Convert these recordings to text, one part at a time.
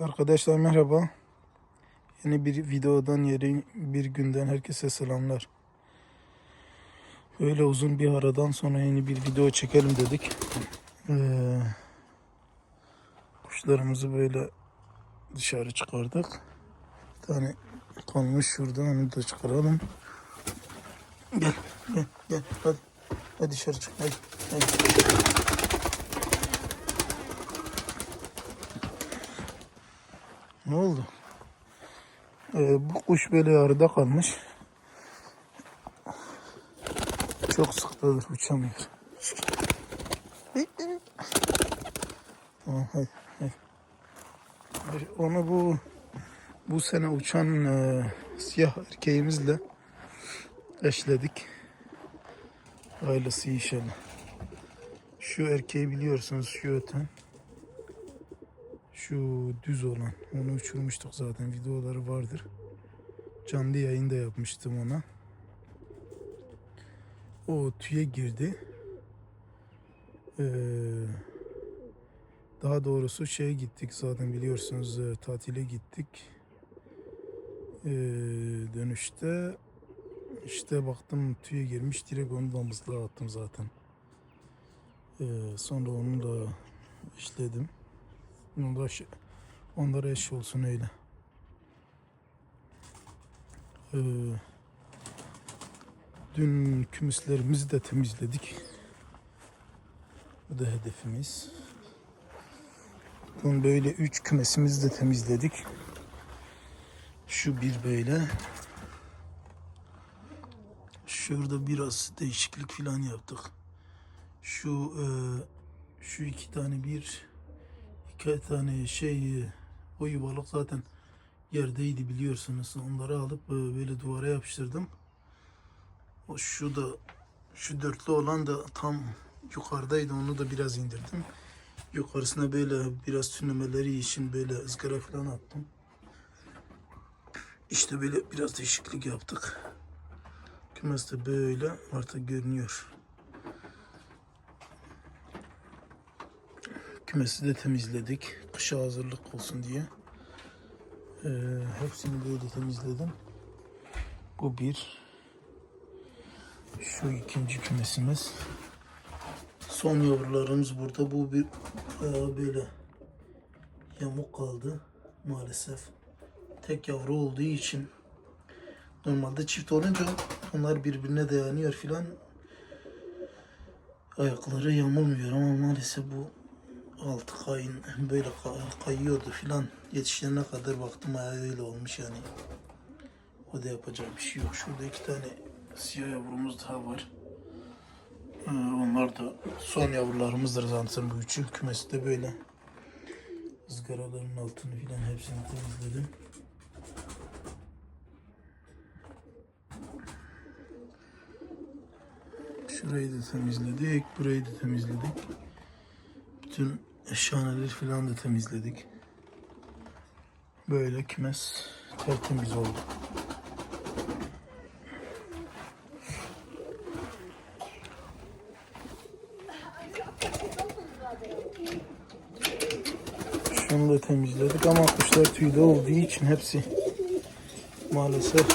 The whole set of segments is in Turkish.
Arkadaşlar merhaba. Yeni bir videodan yeni bir günden herkese selamlar. Böyle uzun bir aradan sonra yeni bir video çekelim dedik. Ee, kuşlarımızı böyle dışarı çıkardık. Bir tane kalmış şurada onu da çıkaralım. Gel gel gel hadi. Hadi dışarı çık hadi. hadi. Ne oldu? Ee, bu kuş böyle yarıda kalmış. Çok sıklıdır uçamıyor. Onu bu bu sene uçan e, siyah erkeğimizle eşledik. Ailesi inşallah. Şu erkeği biliyorsunuz şu öten. Şu düz olan. Onu uçurmuştuk zaten. Videoları vardır. Canlı yayın da yapmıştım ona. O tüye girdi. Ee, daha doğrusu şeye gittik zaten biliyorsunuz e, tatile gittik. Ee, dönüşte işte baktım tüye girmiş direkt onu damızlığa attım zaten. Ee, sonra onu da işledim. Şey- onlara eş olsun öyle. Ee, dün kümislerimizi de temizledik. Bu da hedefimiz. Dün böyle üç kümesimizi de temizledik. Şu bir böyle. Şurada biraz değişiklik falan yaptık. Şu e, şu iki tane bir tane şey o yuvalık zaten yerdeydi biliyorsunuz. Onları alıp e, böyle duvara yapıştırdım. O şu da şu dörtlü olan da tam yukarıdaydı. Onu da biraz indirdim. Yukarısına böyle biraz tünemeleri için böyle ızgara falan attım. İşte böyle biraz değişiklik yaptık. Kümes de böyle artık görünüyor. Kümesi de temizledik. Kışa hazırlık olsun diye. Ee, hepsini böyle temizledim. Bu bir. Şu ikinci kümesimiz. Son yavrularımız burada. Bu bir bayağı böyle yamuk kaldı maalesef. Tek yavru olduğu için normalde çift olunca onlar birbirine dayanıyor filan. Ayakları yamulmuyor ama maalesef bu altı kayın böyle kay- kayıyordu filan. Yetişene kadar baktım öyle olmuş yani. O da yapacak bir şey yok. Şurada iki tane siyah yavrumuz daha var. Ee, onlar da son yavrularımızdır zaten bu üçü. Kümesi de böyle. ızgaraların altını filan hepsini temizledim. Şurayı da temizledik. Burayı da temizledik. Bütün eşhaneleri filan da temizledik. Böyle kümes tertemiz oldu. Şunu da temizledik ama kuşlar tüyde olduğu için hepsi maalesef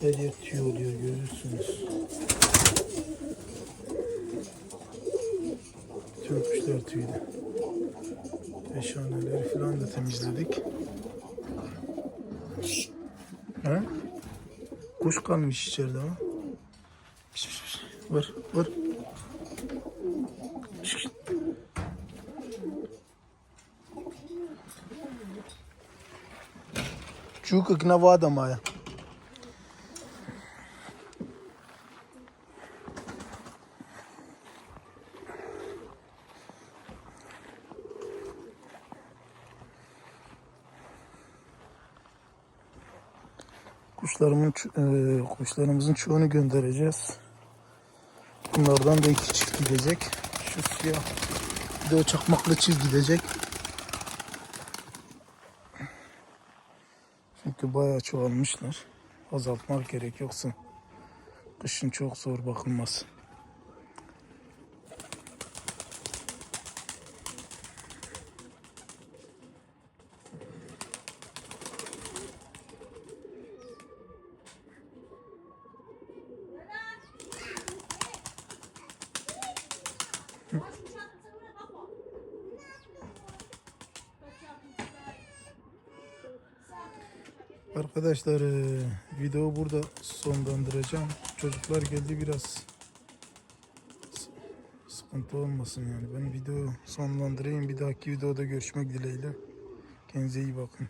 her yer tüy oluyor görürsünüz. Tüm kuşlar tüyde. Eşhaneleri falan da temizledik. Ha? Kuş kalmış içeride ama. Piş, piş, piş. Var, var. Piş, piş. Чука гнавада моя. Kuşlarımın, e, kuşlarımızın çoğunu göndereceğiz. Bunlardan da iki çift gidecek. Şu siyah bir de o çakmaklı çift gidecek. Çünkü bayağı çoğalmışlar. Azaltmak gerek yoksa kışın çok zor bakılmaz. Arkadaşlar e, videoyu burada sonlandıracağım. Çocuklar geldi biraz sıkıntı olmasın yani. Ben videoyu sonlandırayım. Bir dahaki videoda görüşmek dileğiyle. Kendinize iyi bakın.